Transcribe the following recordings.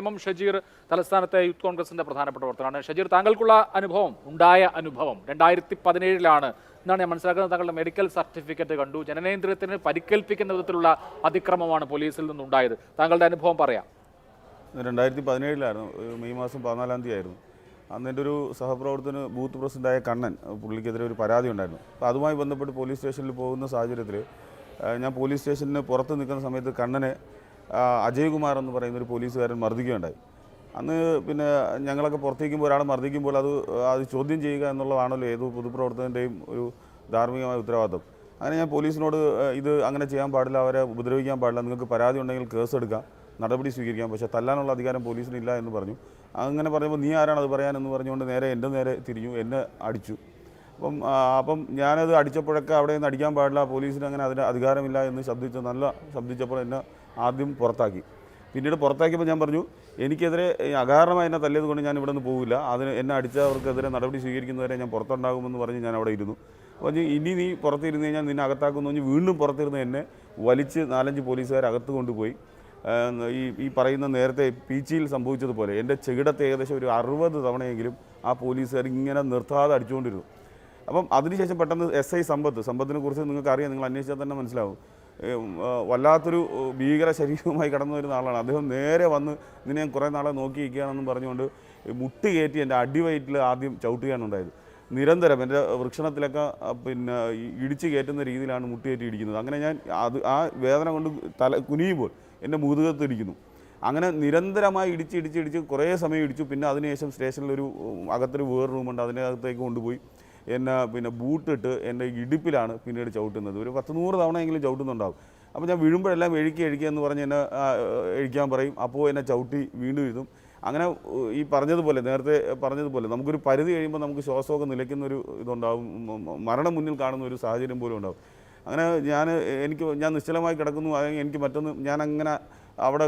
M Shajeer തലസ്ഥാനത്തെ youth കോൺഗ്രസിന്റെ പ്രധാനപ്പെട്ട പ്രവർത്തനമാണ് ഷജീർ താങ്കൾക്കുള്ള അനുഭവം ഉണ്ടായ അനുഭവം രണ്ടായിരത്തി പതിനേഴിലാണ് എന്നാണ് ഞാൻ മനസ്സിലാക്കുന്നത് താങ്കളുടെ മെഡിക്കൽ സർട്ടിഫിക്കറ്റ് കണ്ടു. ജനനേന്ദ്രിയത്തിന് പരിക്കേൽപ്പിക്കുന്ന വിധത്തിലുള്ള അതിക്രമമാണ് പോലീസിൽ നിന്നുണ്ടായത്. താങ്കളുടെ അനുഭവം പറയാം. രണ്ടായിരത്തി പതിനേഴിലായിരുന്നു മെയ് മാസം പതിനാലാം തീയതി ആയിരുന്നു അന്ന് എന്റെ ഒരു സഹപ്രവർത്തന ബൂത്ത് പ്രസിഡന്റായ കണ്ണൻ പുള്ളിക്കെതിരെ ഒരു പരാതി ഉണ്ടായിരുന്നു. അപ്പോൾ അതുമായി ബന്ധപ്പെട്ട് പോലീസ് സ്റ്റേഷനിൽ പോകുന്ന സാഹചര്യത്തിൽ ഞാൻ പോലീസ് സ്റ്റേഷനിൽ പുറത്ത് നിൽക്കുന്ന സമയത്ത് കണ്ണനെ ആ, അജയ്കുമാർ എന്ന് പറയുന്ന ഒരു പോലീസുകാരൻ മർദ്ദിക്കുകയുണ്ടായി. അന്ന് പിന്നെ ഞങ്ങളൊക്കെ പുറത്തേക്കുമ്പോൾ ഒരാൾ മർദ്ദിക്കുമ്പോൾ അത് അത് ചോദ്യം ചെയ്യുക എന്നുള്ളതാണല്ലോ ഏത് പൊതുപ്രവർത്തകന്റെയും ഒരു ധാർമ്മികമായ ഉത്തരവാദിത്വം. അങ്ങനെ ഞാൻ പോലീസിനോട് ഇത് അങ്ങനെ ചെയ്യാൻ പാടില്ല അവരെ ഉപദ്രവിക്കാൻ പാടില്ല നിങ്ങൾക്ക് പരാതി ഉണ്ടെങ്കിൽ കേസ് എടുക്കാം നടപടി സ്വീകരിക്കാം പക്ഷേ തല്ലാനുള്ള അധികാരം പോലീസിനില്ല എന്ന് പറഞ്ഞു. അങ്ങനെ പറയുമ്പോൾ നീ ആരാണ് അത് പറയാനെന്ന് പറഞ്ഞുകൊണ്ട് നേരെ എന്റെ നേരെ തിരിഞ്ഞു എന്നെ അടിച്ചു. അപ്പം അപ്പം ഞാനത് അടിച്ചപ്പോഴൊക്കെ അവിടെ നിന്ന് അടിക്കാൻ പാടില്ല പോലീസിന് അങ്ങനെ അതിന് അധികാരമില്ല എന്ന് ശബ്ദിച്ച് നല്ല ശബ്ദിച്ചപ്പോൾ എന്നെ ആദ്യം പുറത്താക്കി. പിന്നീട് പുറത്താക്കിയപ്പോൾ ഞാൻ പറഞ്ഞു എനിക്കെതിരെ അകാരണമായി എന്നെ തല്ലിയത് കൊണ്ട് ഞാൻ ഇവിടെ നിന്ന് പോകില്ല അതിന് എന്നെ അടിച്ചവർക്കെതിരെ നടപടി സ്വീകരിക്കുന്നവരെ ഞാൻ പുറത്തുണ്ടാകുമെന്ന് പറഞ്ഞ് ഞാൻ അവിടെ ഇരുന്നു. അപ്പോൾ ഇനി നീ പുറത്തിരുന്ന് കഴിഞ്ഞാൽ നിന്നെ അകത്താക്കുമെന്ന് പറഞ്ഞ് വീണ്ടും പുറത്തിരുന്ന് എന്നെ വലിച്ച് നാലഞ്ച് പോലീസുകാർ അകത്ത് കൊണ്ടുപോയി. ഈ ഈ പറയുന്ന നേരത്തെ പീച്ചിയിൽ സംഭവിച്ചതുപോലെ എന്റെ ചെകിടത്തെ ഏകദേശം ഒരു അറുപത് തവണയെങ്കിലും ആ പോലീസുകാർ ഇങ്ങനെ നിർത്താതെ അടിച്ചുകൊണ്ടിരുന്നു. അപ്പം അതിനുശേഷം പെട്ടെന്ന് എസ് ഐ സമ്പത്ത് സമ്പത്തിനെ കുറിച്ച് നിങ്ങൾക്ക് അറിയാം നിങ്ങൾ അന്വേഷിച്ചാൽ തന്നെ മനസ്സിലാവും. വല്ലാത്തൊരു ഭീകര ശരീരവുമായി കടന്നു വരുന്ന ആളാണ്. അദ്ദേഹം നേരെ വന്ന് ഇതിനെ ഞാൻ കുറേ നാളെ നോക്കി നിൽക്കുകയാണെന്നും പറഞ്ഞുകൊണ്ട് മുട്ടി കയറ്റി എന്റെ അടിവയറ്റിൽ ആദ്യം ചവിട്ടുകയാണ് ഉണ്ടായത്. നിരന്തരം എന്റെ വൃക്ഷണത്തിലൊക്കെ പിന്നെ ഇടിച്ചു കയറ്റുന്ന രീതിയിലാണ് മുട്ടുകയറ്റി ഇടിക്കുന്നത്. അങ്ങനെ ഞാൻ അത് ആ വേദന കൊണ്ട് തല കുനിയുമ്പോൾ എന്റെ മുതുകത്ത് ഇടിക്കുന്നു. അങ്ങനെ നിരന്തരമായി ഇടിച്ച് ഇടിച്ച് ഇടിച്ച് കുറേ സമയം ഇടിച്ചു. പിന്നെ അതിനുശേഷം സ്റ്റേഷനിലൊരു അകത്തൊരു വേറെ റൂമുണ്ട്. അതിനകത്തേക്ക് കൊണ്ടുപോയി. എന്നെ പിന്നെ ബൂട്ടിട്ട് എന്റെ ഇടുപ്പിലാണ് പിന്നീട് ചവിട്ടുന്നത്. ഒരു പത്ത് നൂറ് തവണയെങ്കിലും ചവിട്ടുന്നുണ്ടാവും. അപ്പോൾ ഞാൻ വീഴുമ്പോഴെല്ലാം എഴുക്കി എഴുക്കി എന്ന് പറഞ്ഞ് എന്നെ എഴുക്കാൻ പറയും. അപ്പോൾ എന്നെ ചവിട്ടി വീണ്ടും ഇരുത്തും. അങ്ങനെ ഈ പറഞ്ഞതുപോലെ നേരത്തെ പറഞ്ഞതുപോലെ നമുക്കൊരു പരിധി കഴിയുമ്പോൾ നമുക്ക് ശ്വാസമൊക്കെ നിലയ്ക്കുന്ന ഒരു ഇതുണ്ടാവും മരണം മുന്നിൽ കാണുന്ന ഒരു സാഹചര്യം പോലും ഉണ്ടാവും. അങ്ങനെ ഞാൻ എനിക്ക് ഞാൻ നിശ്ചലമായി കിടക്കുന്നു. അല്ലെങ്കിൽ എനിക്ക് മറ്റൊന്ന് ഞാൻ അങ്ങനെ അവിടെ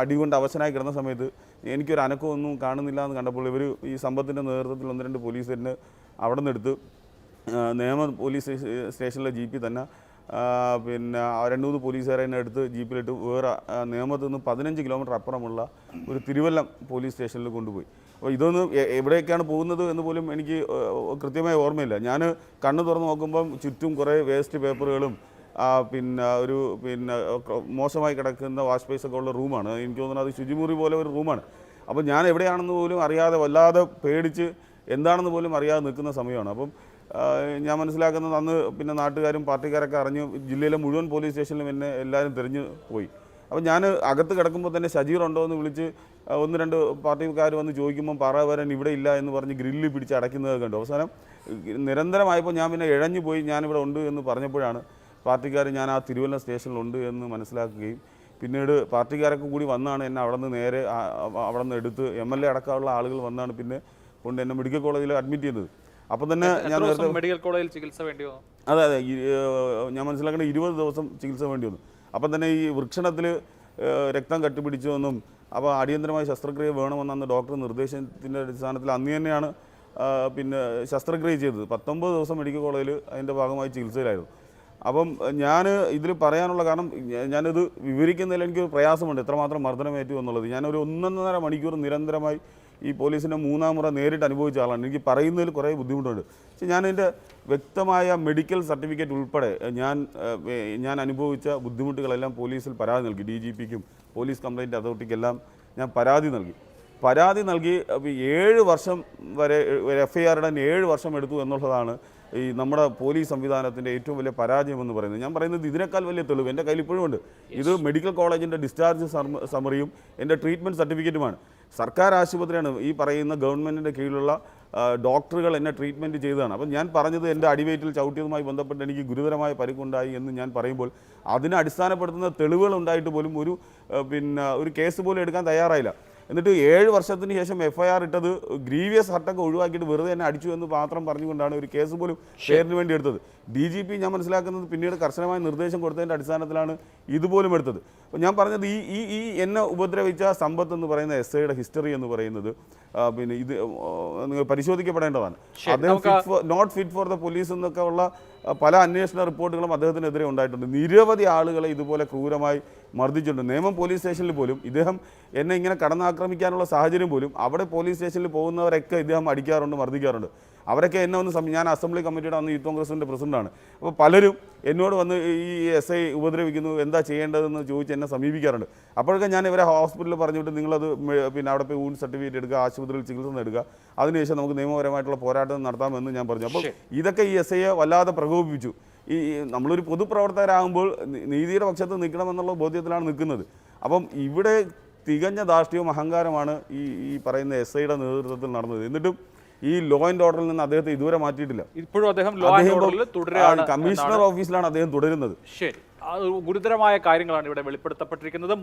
അടി കൊണ്ട് അവശനായി കിടന്ന സമയത്ത് എനിക്കൊരു അനക്കമൊന്നും കാണുന്നില്ല എന്ന് കണ്ടപ്പോൾ ഇവർ ഈ സമ്പത്തിന്റെ നേതൃത്വത്തിൽ ഒന്ന് രണ്ട് പോലീസുകാരന് അവിടെ നിന്നെടുത്ത് നേമ പോലീസ് സ്റ്റേഷനിലെ സ്റ്റേഷനിലെ പി തന്നെ പിന്നെ രണ്ടു മൂന്ന് പോലീസുകാരെ തന്നെ എടുത്ത് ജീപ്പിലിട്ട് വേറെ നിയമത്തിൽ നിന്ന് പതിനഞ്ച് കിലോമീറ്റർ അപ്പുറമുള്ള ഒരു തിരുവല്ലം പോലീസ് സ്റ്റേഷനിൽ കൊണ്ടുപോയി. അപ്പോൾ ഇതൊന്ന് എവിടേക്കാണ് പോകുന്നത് എന്ന് പോലും എനിക്ക് കൃത്യമായി ഓർമ്മയില്ല. ഞാൻ കണ്ണ് തുറന്ന് നോക്കുമ്പം ചുറ്റും കുറേ വേസ്റ്റ് പേപ്പറുകളും പിന്നെ ഒരു പിന്നെ മോശമായി കിടക്കുന്ന വാഷ് ബേസ് ഒക്കെ ഉള്ള റൂമാണ്. എനിക്ക് തോന്നുന്നത് അത് ശുചിമുറി പോലെ ഒരു റൂമാണ്. അപ്പോൾ ഞാൻ എവിടെയാണെന്ന് പോലും അറിയാതെ വല്ലാതെ പേടിച്ച് എന്താണെന്ന് പോലും അറിയാതെ നിൽക്കുന്ന സമയമാണ്. അപ്പം ഞാൻ മനസ്സിലാക്കുന്നത് അന്ന് പിന്നെ നാട്ടുകാരും പാർട്ടിക്കാരൊക്കെ അറിഞ്ഞു ജില്ലയിലെ മുഴുവൻ പോലീസ് സ്റ്റേഷനിലും എന്നെ എല്ലാവരും തിരഞ്ഞു പോയി. അപ്പം ഞാൻ അകത്ത് കിടക്കുമ്പോൾ തന്നെ ഷജീർ ഉണ്ടോ എന്ന് വിളിച്ച് ഒന്ന് രണ്ട് പാർട്ടിക്കാർ വന്ന് ചോദിക്കുമ്പോൾ പറ വരാൻ ഇവിടെ ഇല്ല എന്ന് പറഞ്ഞ് ഗ്രില്ല് പിടിച്ച് അടയ്ക്കുന്നത് കണ്ടു. അവസാനം നിരന്തരമായപ്പോൾ ഞാൻ പിന്നെ ഇഴഞ്ഞു പോയി ഞാനിവിടെ ഉണ്ട് എന്ന് പറഞ്ഞപ്പോഴാണ് പാർട്ടിക്കാർ ഞാൻ ആ തിരുവല്ല സ്റ്റേഷനിലുണ്ട് എന്ന് മനസ്സിലാക്കുകയും പിന്നീട് പാർട്ടിക്കാരൊക്കെ കൂടി വന്നാണ് എന്നെ അവിടെ നിന്ന് നേരെ അവിടെ നിന്ന് എടുത്ത് എം എൽ എ അടക്കമുള്ള ആളുകൾ വന്നാണ് പിന്നെ കൊണ്ട് എന്നെ മെഡിക്കൽ കോളേജിൽ അഡ്മിറ്റ് ചെയ്തത്. അപ്പം തന്നെ ഞാൻ മെഡിക്കൽ കോളേജിൽ ചികിത്സ വേണ്ടി വന്നു? അതെ അതെ. ഞാൻ മനസ്സിലാക്കേണ്ട ഇരുപത് ദിവസം ചികിത്സ വേണ്ടി വന്നു. അപ്പം തന്നെ ഈ വൃക്ഷണത്തിൽ രക്തം കട്ടിപ്പിടിച്ചുവെന്നും അപ്പോൾ അടിയന്തരമായ ശസ്ത്രക്രിയ വേണമെന്ന് അന്ന് ഡോക്ടർ നിർദ്ദേശത്തിന്റെ അടിസ്ഥാനത്തിൽ അന്ന് തന്നെയാണ് പിന്നെ ശസ്ത്രക്രിയ ചെയ്തത്. പത്തൊമ്പത് ദിവസം മെഡിക്കൽ കോളേജിൽ അതിന്റെ ഭാഗമായി ചികിത്സയിലായിരുന്നു. അപ്പം ഞാൻ ഇതിൽ പറയാനുള്ള കാരണം ഞാനിത് വിവരിക്കുന്നതിൽ എനിക്ക് പ്രയാസമുണ്ട്. എത്രമാത്രം മർദ്ദനമേറ്റു എന്നുള്ളത്. ഞാനൊരു ഒന്നൊന്നര മണിക്കൂർ നിരന്തരമായി ഈ പോലീസിന്റെ മൂന്നാം മുറ നേരിട്ട് അനുഭവിച്ച ആളാണ്. എനിക്ക് പറയുന്നതിൽ കുറേ ബുദ്ധിമുട്ടുണ്ട്. പക്ഷേ ഞാൻ വ്യക്തമായ മെഡിക്കൽ സർട്ടിഫിക്കറ്റ് ഉൾപ്പെടെ ഞാൻ ഞാൻ അനുഭവിച്ച ബുദ്ധിമുട്ടുകളെല്ലാം പോലീസിൽ പരാതി നൽകി. ഡി ജി പിക്കും പോലീസ് കംപ്ലയിന്റ് അതോറിറ്റിക്കെല്ലാം ഞാൻ പരാതി നൽകി. പരാതി നൽകി ഏഴ് വർഷം വരെ എഫ് ഐ ആർ ഇടാൻ ഏഴ് വർഷം എടുത്തു എന്നുള്ളതാണ് ഈ നമ്മുടെ പോലീസ് സംവിധാനത്തിന്റെ ഏറ്റവും വലിയ പരാജയം എന്ന് പറയുന്നത്. ഞാൻ പറയുന്നത് ഇതിനേക്കാൾ വലിയ തെളിവ് എന്റെ കയ്യിൽ ഇപ്പോഴും ഉണ്ട്. ഇത് മെഡിക്കൽ കോളേജിന്റെ ഡിസ്ചാർജ് സമറിയും എന്റെ ട്രീറ്റ്മെന്റ് സർട്ടിഫിക്കറ്റുമാണ്. സർക്കാർ ആശുപത്രിയാണ് ഈ പറയുന്ന ഗവൺമെന്റിന്റെ കീഴിലുള്ള ഡോക്ടറുകൾ എന്നെ ട്രീറ്റ്മെന്റ് ചെയ്തതാണ്. അപ്പം ഞാൻ പറഞ്ഞത് എന്റെ അടിവേറ്റിൽ ചവിട്ടിയതുമായി ബന്ധപ്പെട്ട് എനിക്ക് ഗുരുതരമായ പരിക്കുണ്ടായി എന്ന് ഞാൻ പറയുമ്പോൾ അതിനെ അടിസ്ഥാനപ്പെടുത്തുന്ന തെളിവുകൾ ഉണ്ടായിട്ട് പോലും ഒരു പിന്നെ ഒരു കേസ് പോലും എടുക്കാൻ തയ്യാറായില്ല. എന്നിട്ട് ഏഴ് വർഷത്തിന് ശേഷം എഫ് ഐ ആർ ഇട്ടത് ഗ്രീവിയസ് ഹർട്ടൊക്കെ ഒഴിവാക്കിയിട്ട് വെറുതെ തന്നെ അടിച്ചു എന്ന് മാത്രം പറഞ്ഞുകൊണ്ടാണ് ഒരു കേസ് പോലും പേരിന് വേണ്ടി എടുത്തത്. ഡി ജി പി ഞാൻ മനസ്സിലാക്കുന്നത് പിന്നീട് കർശനമായ നിർദ്ദേശം കൊടുത്തതിന്റെ അടിസ്ഥാനത്തിലാണ് ഇതുപോലും എടുത്തത്. അപ്പോൾ ഞാൻ പറഞ്ഞത് ഈ ഈ ഈ എന്നെ ഉപദ്രവിച്ച സമ്പത്ത് എന്ന് പറയുന്ന എസ് ഐയുടെ ഹിസ്റ്ററി എന്ന് പറയുന്നത് പിന്നെ ഇത് നിങ്ങൾ പരിശോധിക്കപ്പെടേണ്ടതാണ്. അദ്ദേഹം fit for not fit for the police എന്നൊക്കെ ഉള്ള പല അന്വേഷണ റിപ്പോർട്ടുകളും അദ്ദേഹത്തിനെതിരെ ഉണ്ടായിട്ടുണ്ട്. നിരവധി ആളുകളെ ഇതുപോലെ ക്രൂരമായി മർദ്ദിച്ചിട്ടുണ്ട്. നിയമം പോലീസ് സ്റ്റേഷനിൽ പോലും ഇദ്ദേഹം എന്നെ ഇങ്ങനെ കടന്നാക്രമിക്കാനുള്ള സാഹചര്യം പോലും അവിടെ പോലീസ് സ്റ്റേഷനിൽ പോകുന്നവരൊക്കെ ഇദ്ദേഹം അടിക്കാറുണ്ട് മർദ്ദിക്കാറുണ്ട്. അവരൊക്കെ എന്നെ ഒന്ന് ഞാൻ അസംബ്ലി കമ്മിറ്റിയുടെ അന്ന് യൂത്ത് കോൺഗ്രസിന്റെ പ്രസിഡന്റാണ്. അപ്പോൾ പലരും എന്നോട് വന്ന് ഈ എസ് ഐ ഉപദ്രവിക്കുന്നു എന്താ ചെയ്യേണ്ടതെന്ന് ചോദിച്ച് എന്നെ സമീപിക്കാറുണ്ട്. അപ്പോഴൊക്കെ ഞാൻ ഇവരെ ഹോസ്പിറ്റലിൽ പറഞ്ഞിട്ട് നിങ്ങളത് പിന്നെ അവിടെ പോയി ഊൺ സർട്ടിഫിക്കറ്റ് എടുക്കുക ആശുപത്രിയിൽ ചികിത്സ എടുക്കുക. അതിനുശേഷം നമുക്ക് നിയമപരമായിട്ടുള്ള പോരാട്ടം നടത്താമെന്ന് ഞാൻ പറഞ്ഞു. അപ്പോൾ ഇതൊക്കെ ഈ എസ് ഐയെ വല്ലാതെ പ്രകോപിപ്പിച്ചു. ഈ നമ്മളൊരു പൊതുപ്രവർത്തകരാകുമ്പോൾ നീതിയുടെ പക്ഷത്ത് നിൽക്കണമെന്നുള്ള ബോധ്യത്തിലാണ് നിൽക്കുന്നത്. അപ്പം ഇവിടെ തികഞ്ഞ ധാർഷ്ട്യവും അഹങ്കാരമാണ് ഈ ഈ പറയുന്ന എസ് ഐയുടെ നേതൃത്വത്തിൽ നടന്നത്. എന്നിട്ടും ഈ ലോ ആൻഡ് ഓർഡറിൽ നിന്ന് അദ്ദേഹത്തെ ഇതുവരെ മാറ്റിയിട്ടില്ല. ഇപ്പോഴും അദ്ദേഹം ലോ ആൻഡ് ഓർഡറിൽ തുടരുകയാണ് കമ്മീഷണർ ഓഫീസിലാണ് അദ്ദേഹം തുടരുന്നത്. ശരി. ഗുരുതരമായ കാര്യങ്ങളാണ് ഇവിടെ വെളിപ്പെടുത്തപ്പെട്ടിരിക്കുന്നത്.